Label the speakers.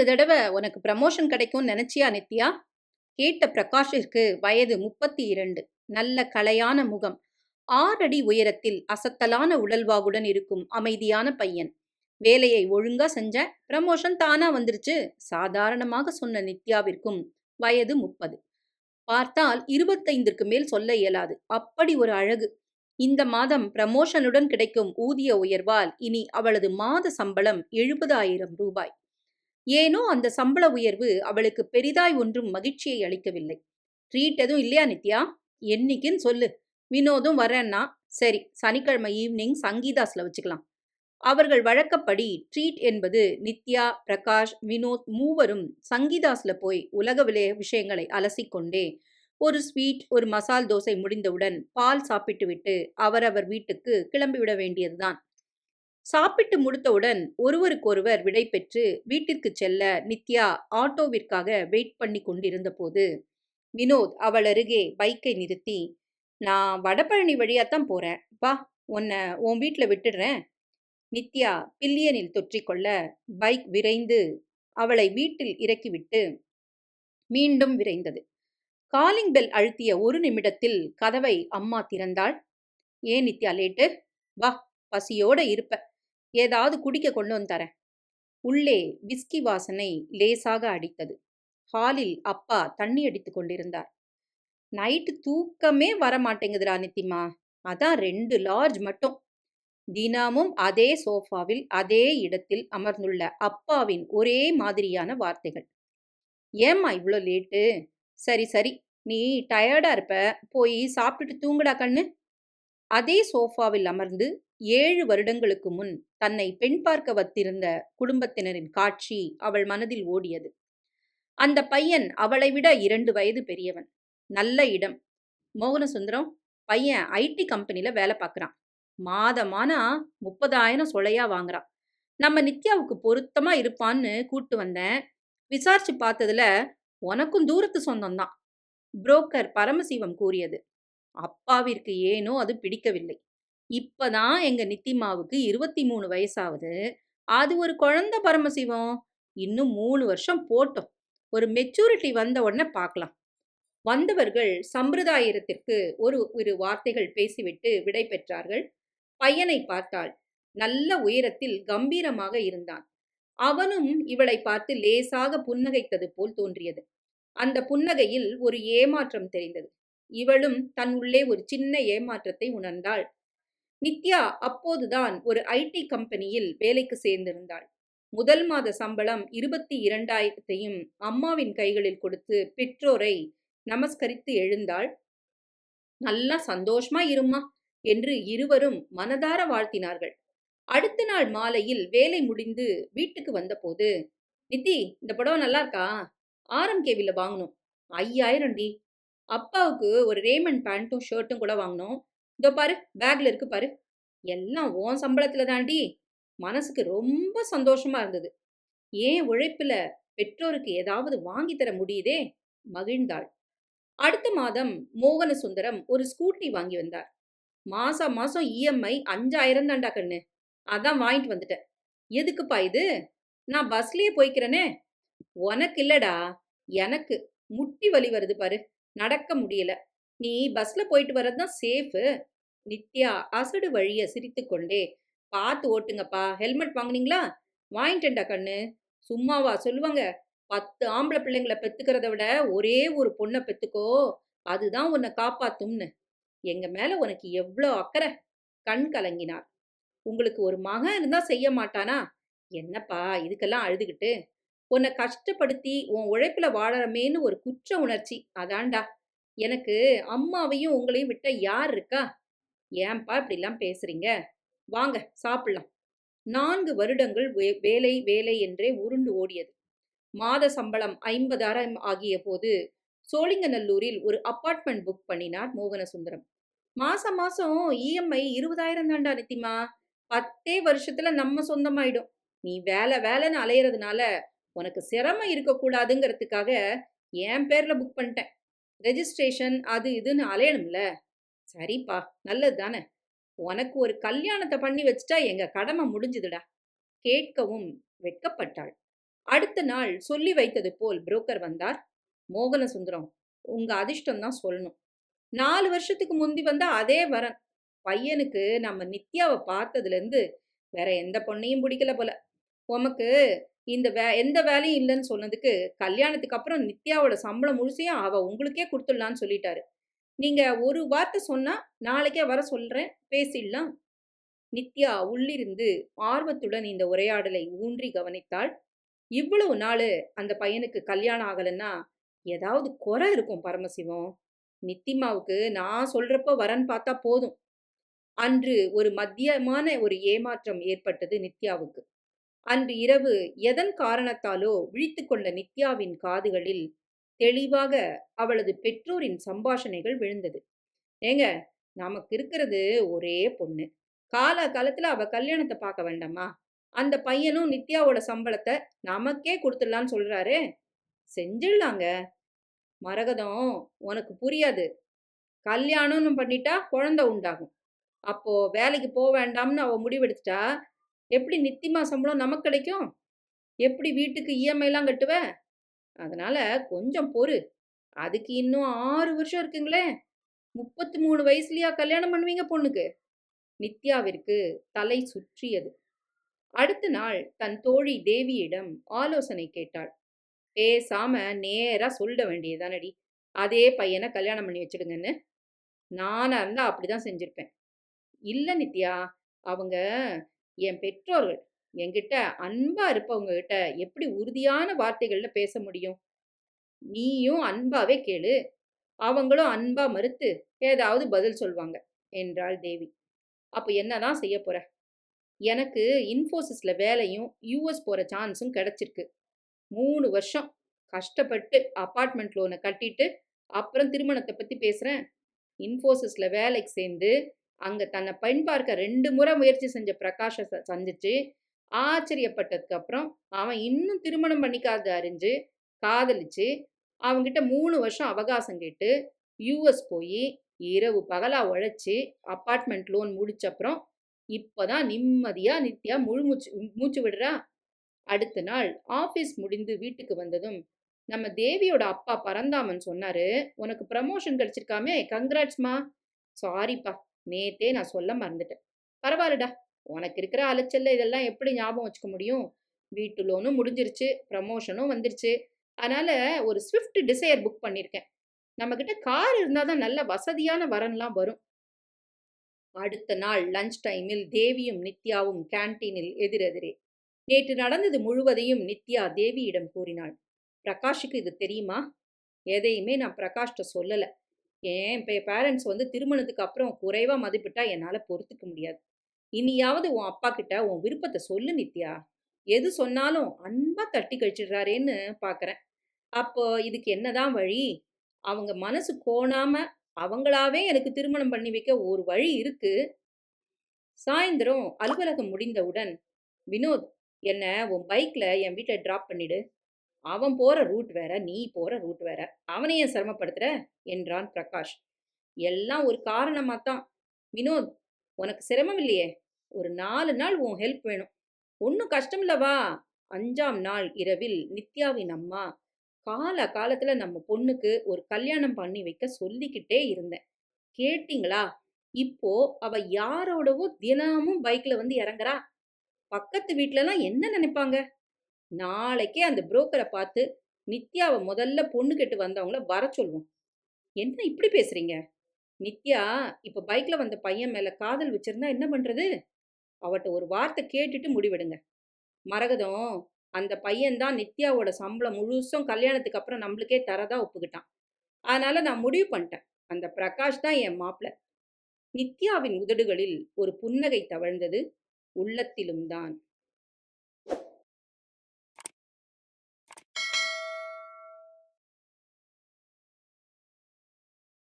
Speaker 1: இந்த தடவை உனக்கு ப்ரமோஷன் கிடைக்கும்னு நினைச்சியா நித்யா? கேட்ட பிரகாஷிற்கு வயது முப்பத்தி இரண்டு நல்ல கலையான முகம். ஆறடி உயரத்தில் அசத்தலான உடல்வாகுடன் இருக்கும் அமைதியான பையன். வேலையை ஒழுங்கா செஞ்ச ப்ரமோஷன் தானா வந்துருச்சு. சாதாரணமாக சொன்ன நித்யாவிற்கும் வயது முப்பது. பார்த்தால் இருபத்தைந்திற்கு மேல் சொல்ல இயலாது. அப்படி ஒரு அழகு. இந்த மாதம் ப்ரமோஷனுடன் கிடைக்கும் ஊதிய உயர்வால் இனி அவளது மாத சம்பளம் எழுபதாயிரம் ரூபாய். ஏனோ அந்த சம்பள உயர்வு அவளுக்கு பெரிதாய் ஒன்றும் மகிழ்ச்சியை அளிக்கவில்லை. ட்ரீட் எதுவும் இல்லையா நித்யா? என்னைக்குன்னு சொல்லு. வினோதும் வரேன்னா சரி சனிக்கிழமை ஈவினிங் சங்கீதாஸில் வச்சுக்கலாம். அவர்கள் வழக்கப்படி ட்ரீட் என்பது நித்யா பிரகாஷ் வினோத் மூவரும் சங்கீதாஸ்ல போய் உலக விளைய விஷயங்களை அலசிக்கொண்டே ஒரு ஸ்வீட் ஒரு மசால் தோசை முடிந்தவுடன் பால் சாப்பிட்டுவிட்டு அவரவர் வீட்டுக்கு கிளம்பிவிட வேண்டியதுதான். சாப்பிட்டு முடித்தவுடன் ஒருவருக்கொருவர் விடை பெற்று வீட்டிற்கு செல்ல நித்யா ஆட்டோவிற்காக வெயிட் பண்ணி கொண்டிருந்தபோது வினோத் அவள் அருகே பைக்கை நிறுத்தி நான் வடபழனி வழியாத்தான் போறேன். வா உன்னை உன் வீட்டில் விட்டுடுறேன். நித்யா பில்லியனில் தொற்றிக்கொள்ள பைக் விரைந்து அவளை வீட்டில் இறக்கிவிட்டு மீண்டும் விரைந்தது. காலிங் பெல் அழுத்திய ஒரு நிமிடத்தில் கதவை அம்மா திறந்தாள். ஏன் நித்யா லேட்டு? வா பசியோட இருப்ப. ஏதாவது குடிக்க கொண்டு வந்து தரேன். உள்ளே விஸ்கி வாசனை லேசாக அடித்தது. ஹாலில் அப்பா தண்ணி அடித்து கொண்டிருந்தார். நைட்டு தூக்கமே வர மாட்டேங்குதுடா நித்திமா. அதான் ரெண்டு லார்ஜ் மட்டும். தினமும் அதே சோஃபாவில் அதே இடத்தில் அமர்ந்துள்ள அப்பாவின் ஒரே மாதிரியான வார்த்தைகள். ஏம்மா இவ்வளோ லேட்டு சரி சரி. நீ டயர்டா இருப்ப. போய் சாப்பிட்டுட்டு தூங்குடா கண்ணு. அதே சோஃபாவில் அமர்ந்து ஏழு வருடங்களுக்கு முன் தன்னை பெண் பார்க்க வத்திருந்த குடும்பத்தினரின் காட்சி அவள் மனதில் ஓடியது. அந்த பையன் அவளை விட இரண்டு வயது பெரியவன். நல்ல இடம். மோகனசுந்தரம் பையன் ஐடி கம்பெனியில் வேலை பார்க்குறான். மாதமானா முப்பதாயிரம் சொலையா வாங்குறான். நம்ம நித்யாவுக்கு பொருத்தமா இருப்பான்னு கூட்டு வந்தேன். விசாரிச்சு பார்த்ததுல உனக்கும் தூரத்து சொந்தம்தான் புரோக்கர் பரமசிவம் கூறியது. அப்பாவிற்கு ஏனோ அது பிடிக்கவில்லை. இப்பதான் எங்க நித்திமாவுக்கு இருபத்தி மூணு வயசாவது. அது ஒரு குழந்தை பரமசிவம். இன்னும் மூணு வருஷம் போட்டோம். ஒரு மெச்சூரிட்டி வந்த உடனே பார்க்கலாம் வந்தவர்கள் சம்பிரதாயத்திற்கு ஒரு இரு வார்த்தைகள் பேசிவிட்டு விடை பெற்றார்கள். பையனை பார்த்தாள். நல்ல உயரத்தில் கம்பீரமாக இருந்தான். அவனும் இவளை பார்த்து லேசாக புன்னகைத்தது போல் தோன்றியது. அந்த புன்னகையில் ஒரு ஏமாற்றம் தெரிந்தது. இவளும் தன் உள்ளே ஒரு சின்ன ஏமாற்றத்தை உணர்ந்தாள். நித்யா அப்போதுதான் ஒரு ஐடி கம்பெனியில் வேலைக்கு சேர்ந்திருந்தாள். முதல் மாத சம்பளம் இருபத்தி இரண்டாயிரத்தையும் அம்மாவின் கைகளில் கொடுத்து பெற்றோரை நமஸ்கரித்து எழுந்தாள். நல்லா சந்தோஷமா இருமா என்று இருவரும் மனதார வாழ்த்தினார்கள். அடுத்த நாள் மாலையில் வேலை முடிந்து வீட்டுக்கு வந்தபோது நித்தி இந்த படம் நல்லா இருக்கா ஆர்எம்கேவில வாங்கணும். ஐயாயிரம் டி. அப்பாவுக்கு ஒரு ரேமண்ட் பேண்ட்டும் ஷர்ட்டும் கூட வாங்கணும். இதோ பாரு பேக்ல இருக்கு பாரு. எல்லாம் ஓன் சம்பளத்துல தாண்டி மனசுக்கு ரொம்ப சந்தோஷமா இருந்தது. ஏன் உழைப்புல பெற்றோருக்கு ஏதாவது வாங்கி தர முடியுதே? மகிழ்ந்தாள். அடுத்த மாதம் மோகன சுந்தரம் ஒரு ஸ்கூட்டி வாங்கி வந்தார். மாசம் மாசம் இஎம்ஐ அஞ்சாயிரம் தாண்டா கண்ணு. அதான் வாங்கிட்டு வந்துட்டேன். எதுக்குப்பா இது? நான் பஸ்லயே போய்க்கிறேனே. உனக்கு இல்லடா. எனக்கு முட்டி வலி வருது பாரு. நடக்க முடியல. நீ பஸ்ல போயிட்டு வர்றதுதான் சேஃபு நித்யா அசடு வழிய சிரித்து கொண்டே பார்த்து ஓட்டுங்கப்பா. ஹெல்மெட் வாங்குனீங்களா? வாங்கிட்டேன்டா கண்ணு. சும்மாவா சொல்லுவாங்க பத்து ஆம்பளை பிள்ளைங்களை பெத்துக்கிறத விட ஒரே ஒரு பொண்ணை பெத்துக்கோ. அதுதான் உன்னை காப்பாத்தும்னு. எங்க மேல உனக்கு எவ்வளோ அக்கறை? கண் கலங்கினார். உங்களுக்கு ஒரு மகன் இருந்தா செய்ய மாட்டானா? என்னப்பா இதுக்கெல்லாம் அழுதுகிட்டு? உன்னை கஷ்டப்படுத்தி உன் உழைப்புல வாழறமேன்னு ஒரு குற்ற உணர்ச்சி. அதான்டா. எனக்கு அம்மாவையும் உங்களையும் விட்ட யார் இருக்கா? ஏன்பா இப்படிலாம் பேசுறீங்க? வாங்க சாப்பிடலாம். நான்கு வருடங்கள் வேலை வேலை என்றே உருண்டு ஓடியது. மாத சம்பளம் ஐம்பதாயிரம் ஆகிய போது சோழிங்கநல்லூரில் ஒரு அப்பார்ட்மெண்ட் புக் பண்ணினார் மோகனசுந்தரம். மாசம் மாசம் இஎம்ஐ இருபதாயிரம் தாண்டா நித்திமா. பத்தே வருஷத்துல நம்ம சொந்தமாயிடும். நீ வேலை வேலைன்னு அலையிறதுனால உனக்கு சிரமம் இருக்கக்கூடாதுங்கிறதுக்காக என் பேர்ல புக் பண்ணிட்டேன். ரெஜிஸ்ட்ரேஷன் அது இதுன்னு அலையணும்ல? சரிப்பா நல்லது தானே உனக்கு ஒரு கல்யாணத்தை பண்ணி வச்சுட்டா எங்க கடமை முடிஞ்சுதுடா. கேட்கவும் வெட்கப்பட்டாள். அடுத்த நாள் சொல்லி வைத்தது போல் புரோக்கர் வந்தார். மோகன சுந்தரம் உங்க அதிர்ஷ்டம் தான் சொல்லணும். நாலு வருஷத்துக்கு முந்தி வந்த அதே வரன். பையனுக்கு நம்ம நித்யாவை பார்த்ததுலேருந்து வேற எந்த பொண்ணையும் பிடிக்கல போல. உமக்கு இந்த வே எந்த வேலையும் இல்லைன்னு சொன்னதுக்கு கல்யாணத்துக்கு அப்புறம் நித்யாவோட சம்பளம் முழுசையும் அவ உங்களுக்கே கொடுத்துடலான்னு சொல்லிட்டாரு. நீங்க ஒரு வார்த்தை சொன்னா நாளைக்கே வர சொல்றேன் பேசிடலாம். நித்யா உள்ளிருந்து ஆர்வத்துடன் இந்த உரையாடலை ஊன்றி கவனித்தாள். இவ்வளவு நாள் அந்த பையனுக்கு கல்யாணம் ஆகலைன்னா ஏதாவது குறை இருக்கும் பரமசிவம். நித்திமாவுக்கு நான் சொல்றப்ப வரன் பார்த்தா போதும். அன்று ஒரு மத்தியமான ஒரு ஏமாற்றம் ஏற்பட்டது நித்யாவுக்கு. அன்று இரவு எதன் காரணத்தாலோ விழித்து கொண்ட நித்யாவின் காதுகளில் தெளிவாக அவளது பெற்றோரின் சம்பாஷணைகள் விழுந்தது. ஏங்க நமக்கு இருக்கிறது ஒரே பொண்ணு. காலா காலத்துல அவ கல்யாணத்தை பார்க்க வேண்டாமா? அந்த பையனும் நித்யாவோட சம்பளத்தை நமக்கே கொடுத்துடலான்னு சொல்றாரு. செஞ்சிடலாங்க. மரகதம் உனக்கு புரியாது. கல்யாணம்னு பண்ணிட்டா குழந்தை உண்டாகும். அப்போ வேலைக்கு போக வேண்டாம்னு அவ முடிவெடுத்துட்டா எப்படி நித்திமா சம்பளம் நமக்கு கிடைக்கும்? எப்படி வீட்டுக்கு இஎம்ஐலாம் கட்டுவ? அதனால கொஞ்சம் பொறு. அதுக்கு இன்னும் ஆறு வருஷம் இருக்குங்களே. முப்பத்தி மூணு வயசுலயா கல்யாணம் பண்ணுவீங்க பொண்ணுக்கு? நித்யாவிற்கு தலை சுற்றியது. அடுத்த நாள் தன் தோழி தேவியிடம் ஆலோசனை கேட்டாள். பேசாம நேரா சொல்ல வேண்டியதானடி அதே பையனை கல்யாணம் பண்ணி வச்சிடுங்கன்னு. நானா இருந்தா அப்படிதான் செஞ்சிருப்பேன். இல்ல நித்யா அவங்க என் பெற்றோர்கள் என்கிட்ட அன்பா இருப்பவங்க கிட்ட எப்படி உறுதியான வார்த்தைகள்ல பேச முடியும்? நீயும் அன்பாவே கேளு. அவங்களும் அன்பா மறுத்து ஏதாவது பதில் சொல்வாங்க என்றாள் தேவி. அப்ப என்னதான் செய்ய போற? எனக்கு இன்ஃபோசிஸ்ல வேலையும் யூஎஸ் போற சான்ஸும் கிடைச்சிருக்கு. மூணு வருஷம் கஷ்டப்பட்டு அப்பார்ட்மெண்ட் லோனை கட்டிட்டு அப்புறம் திருமணத்தை பத்தி பேசுறேன். இன்ஃபோசிஸ்ல வேலைக்கு சேர்ந்து அங்க தன்னை பெண் பார்க்க ரெண்டு முறை முயற்சி செஞ்ச பிரகாஷ சந்திச்சு ஆச்சரியப்பட்டதுக்கு அப்புறம் அவன் இன்னும் திருமணம் பண்ணிக்காத அறிஞ்சு காதலிச்சு அவங்கிட்ட மூணு வருஷம் அவகாசம் கேட்டு யூஎஸ் போய் இரவு பகலா உழைச்சி அப்பார்ட்மெண்ட் லோன் முடிச்சப்புறம் அப்புறம் இப்பதான் நிம்மதியா நித்யா முழு மூச்சு மூச்சு விடுறா. அடுத்த நாள் ஆஃபீஸ் முடிந்து வீட்டுக்கு வந்ததும் நம்ம தேவியோட அப்பா பரந்தாமன் சொன்னாரு உனக்கு ப்ரமோஷன் கிடைச்சிருக்காமே கங்க்ராட்ஸ்மா சாரிப்பா நேத்தே நான் சொல்ல மறந்துட்டேன். பரவாயில்லடா உனக்கு இருக்கிற அலைச்சல்ல இதெல்லாம் எப்படி ஞாபகம் வச்சுக்க முடியும்? வீட்டு லோனும் முடிஞ்சிருச்சு ப்ரமோஷனும் வந்துருச்சு. அதனால ஒரு ஸ்விஃப்ட் டிசையர் புக் பண்ணியிருக்கேன் நம்மக்கிட்ட கார் இருந்தால் தான் நல்ல வசதியான வரன்லாம் வரும். அடுத்த நாள் லஞ்ச் டைமில் தேவியும் நித்யாவும் கேன்டீனில் எதிரெதிரே. நேற்று நடந்தது முழுவதையும் நித்யா தேவியிடம் கூறினாள். பிரகாஷுக்கு இது தெரியுமா? எதையுமே நான் பிரகாஷ்ட சொல்லலை. ஏன்? என் பேரண்ட்ஸ் வந்து திருமணத்துக்கு அப்புறம் குறைவாக மதிப்பிட்டா என்னால் பொறுத்துக்க முடியாது. இனியாவது உன் அப்பா கிட்ட உன் விருப்பத்தை சொல்லு நித்யா. எது சொன்னாலும் அன்பா தட்டி கழிச்சிடுறாரேன்னு பார்க்குறேன் அப்போ இதுக்கு என்னதான் வழி? அவங்க மனசு கோணாம அவங்களாவே எனக்கு திருமணம் பண்ணி வைக்க ஒரு வழி இருக்கு. சாயந்தரம் அலுவலகம் முடிந்தவுடன் வினோத் என்ன உன் பைக்ல என் வீட்டை டிராப் பண்ணிடு. அவன் போற ரூட் வேற நீ போற ரூட் வேற அவனையும் சிரமப்படுத்துற? என்றான் பிரகாஷ். எல்லாம் ஒரு காரணமா தான் வினோத் உனக்கு சிரமம் இல்லையே? ஒரு நாலு நாள் உன் ஹெல்ப் வேணும். ஒன்றும் கஷ்டம் இல்லவா அஞ்சாம் நாள் இரவில் நித்யாவின் அம்மா கால காலத்துல நம்ம பொண்ணுக்கு ஒரு கல்யாணம் பண்ணி வைக்க சொல்லிக்கிட்டே இருந்தேன். கேட்டீங்களா? இப்போ அவ யாரோடவோ தினமும் பைக்ல வந்து இறங்குறா. பக்கத்து வீட்லலாம் என்ன நினைப்பாங்க? நாளைக்கே அந்த புரோக்கரை பார்த்து நித்யாவை முதல்ல பொண்ணு கெட்டு வந்தவங்கள வர சொல்லுவோம். என்ன இப்படி பேசுறீங்க? நித்யா இப்ப பைக்ல வந்த பையன் மேல காதல் வச்சிருந்தா என்ன பண்றது? அவட்ட ஒரு வார்த்தை கேட்டுட்டு முடிவெடுங்க. மரகதம் அந்த பையன்தான் நித்யாவோட சம்பளம் முழுசும் கல்யாணத்துக்கு அப்புறம் நம்மளுக்கே தரதா ஒப்புக்கிட்டான். அதனால நான் முடிவு பண்ணிட்டேன். அந்த பிரகாஷ் தான் என் மாப்பிள்ள நித்யாவின் உதடுகளில் ஒரு புன்னகை தவழ்ந்தது உள்ளத்திலும் தான்.